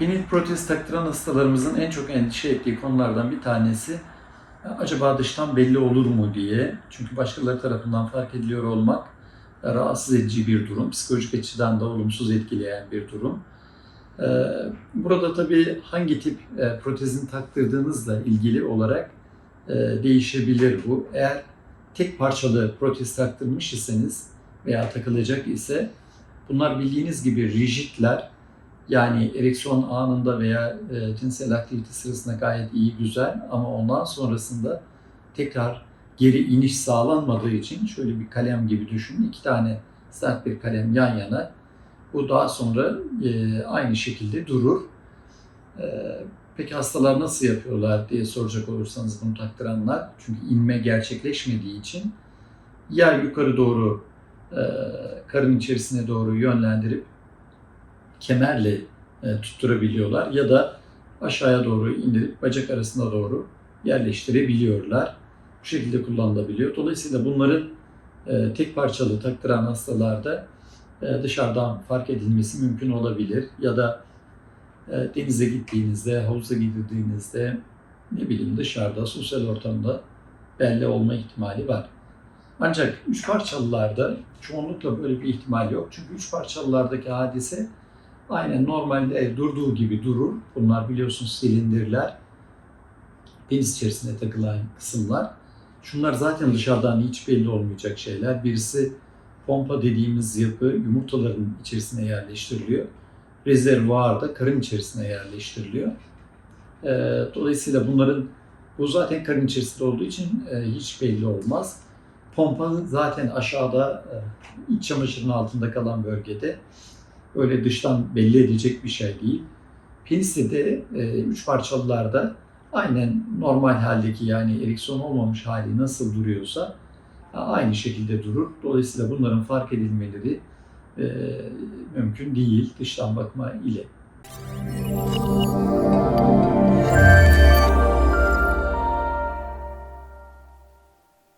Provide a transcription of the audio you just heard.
Penil protez taktıran hastalarımızın en çok endişe ettiği konulardan bir tanesi acaba dıştan belli olur mu diye. Çünkü başkaları tarafından fark ediliyor olmak rahatsız edici bir durum. Psikolojik açıdan da olumsuz etkileyen bir durum. Ee, Burada tabii hangi tip e, protezin taktırdığınızla ilgili olarak e, değişebilir bu. Eğer tek parçalı protez taktırmış iseniz veya takılacak ise bunlar bildiğiniz gibi rigidler yani ereksiyon anında veya e, cinsel aktivite sırasında gayet iyi, güzel ama ondan sonrasında tekrar geri iniş sağlanmadığı için şöyle bir kalem gibi düşünün. iki tane sert bir kalem yan yana. Bu daha sonra e, aynı şekilde durur. E, peki hastalar nasıl yapıyorlar diye soracak olursanız bunu taktıranlar. Çünkü inme gerçekleşmediği için ya yukarı doğru e, karın içerisine doğru yönlendirip kemerle e, tutturabiliyorlar ya da aşağıya doğru indirip bacak arasına doğru yerleştirebiliyorlar. Bu şekilde kullanılabiliyor. Dolayısıyla bunların e, tek parçalı taktıran hastalarda e, dışarıdan fark edilmesi mümkün olabilir. Ya da e, denize gittiğinizde, havuza gidildiğinizde ne bileyim dışarıda, sosyal ortamda belli olma ihtimali var. Ancak üç parçalılarda çoğunlukla böyle bir ihtimal yok. Çünkü üç parçalılardaki hadise aynen normalde durduğu gibi durur. Bunlar biliyorsunuz silindirler. Deniz içerisine takılan kısımlar. Şunlar zaten dışarıdan hiç belli olmayacak şeyler. Birisi pompa dediğimiz yapı yumurtaların içerisine yerleştiriliyor. Rezervuar da karın içerisine yerleştiriliyor. Ee, Dolayısıyla bunların bu zaten karın içerisinde olduğu için e, hiç belli olmaz. Pompa zaten aşağıda e, iç çamaşırın altında kalan bölgede. Öyle dıştan belli edecek bir şey değil. Penisi de e, üç parçalılarda aynen normal haldeki yani ereksiyon olmamış hali nasıl duruyorsa aynı şekilde durur. Dolayısıyla bunların fark edilmeleri e, mümkün değil dıştan bakma ile.